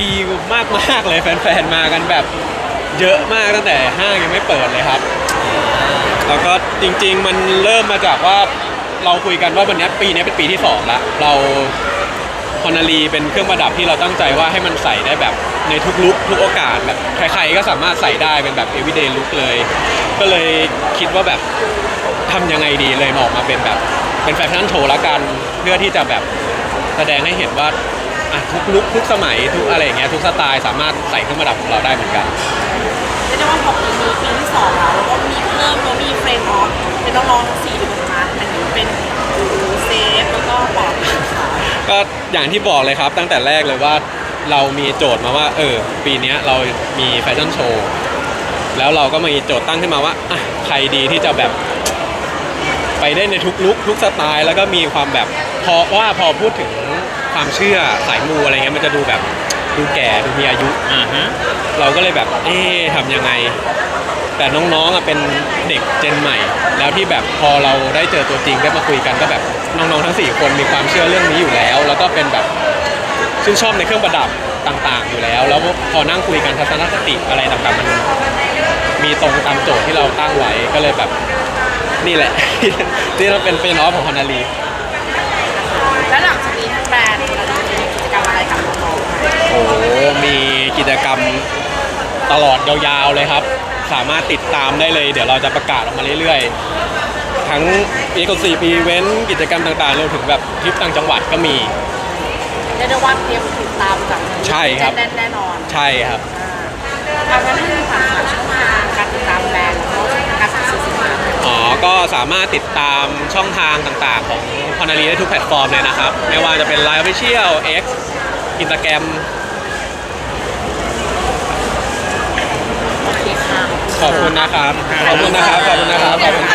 ดีมากมากๆเลยแฟนๆมากันแบบเยอะมากตั้งแต่ห้างยังไม่เปิดเลยครับ แล้วก็จริงๆมันเริ่มมาจากว่าเราคุยกันว่าวันนี้ปีนี้เป็นปีที่สองละเราฮอนารีเป็นเครื่องประดับที่เราตั้งใจว่าให้มันใส่ได้แบบในทุกลุคทุกโอกาสแบบใครๆก็สามารถใส่ได้เป็นแบบ everyday look เลย ก็เลยคิดว่าแบบทำยังไงดีเลยออกมาเป็นแบบเป็นแฟชั่นโชว์ละกัน เพื่อที่จะแบบแสดงให้เห็นว่า อะทุกลุคทุกสมัยทุกอะไรอย่างเงี้ยทุกสไตล์สามารถใส่เครื่องประดับของเราได้เหมือนกัน เรียกได้ว่าพอปีนี้ปีที่สองแล้วแล้วก็มีเพิ่มแล้วมีเฟรนด์ออฟเป็นน้องๆทั้งสี่คนมาอันนี้เป็นเซฟแล้วก็ปอดค่ะก็อย่างที่บอกเลยครับ ตั้งแต่แรกเลยว่าเรามีโจทย์มาว่า เออ ปีเนี้ยเรามีแฟชั่นโชว์แล้วเราก็มีโจทย์ตั้งขึ้นมาว่าอะใครดีที่จะแบบ ไปได้ในทุกลุคทุกสไตล์ แล้วก็มีความแบบพอว่าพอพูดถึง ความเชื่อสายมูอะไรเงี้ยมันจะดูแบบดูแก่ดูมีอายุ อ่าฮะเราก็เลยแบบ เอ๊ะทำยังไง แต่น้องๆอะเป็นเด็กเจนใหม่ แล้วที่แบบพอเราได้เจอตัวจริงได้มาคุยกันก็แบบน้องๆทั้ง4คนมีความเชื่อเรื่องนี้อยู่แล้ว แล้วก็เป็นแบบชื่นชอบในเครื่องประดับต่างๆ อยู่แล้ว แล้วพอนั่งคุยกันทัศนคติอะไรต่างๆมันมีตรงตามโจทย์ที่เราตั้งไว้ก็เลยแบบนี่แหละที่เราเป็นเป็นออฟของฮอนารีแล้วหลังจากนี้ทางแบรนด์เราจะมีกิจกรรมอะไรกับน้องๆไหม โอ้โหมี กิจกรรมตลอดยาวๆเลยครับ สามารถติดตามได้เลย เดี๋ยวเราจะประกาศออกมาเรื่อยๆ ทั้งปีกสี่ปีเว้นกิจกรรมต่างๆรวมถึงแบบทริปต่างจังหวัดก็มี เรียกได้ว่าเตรียมติดตามจากใช่ครับ แน่นๆแน่นอนใช่ครับทางนั้นให้ฝากฝากช่องทางการติดตามแบรนด์แล้วก็การสั่งซื้อสินค้าอ๋อ ก็สามารถติดตามช่องทางต่างๆ ของฮอนารีได้ทุกแพลตฟอร์มเลยนะครับ ไม่ว่าจะเป็น Line Official X Instagram โอเคค่ะ ขอบคุณ นะครับ ขอบคุณนะครับ ขอบคุณนะครับขอบคุณ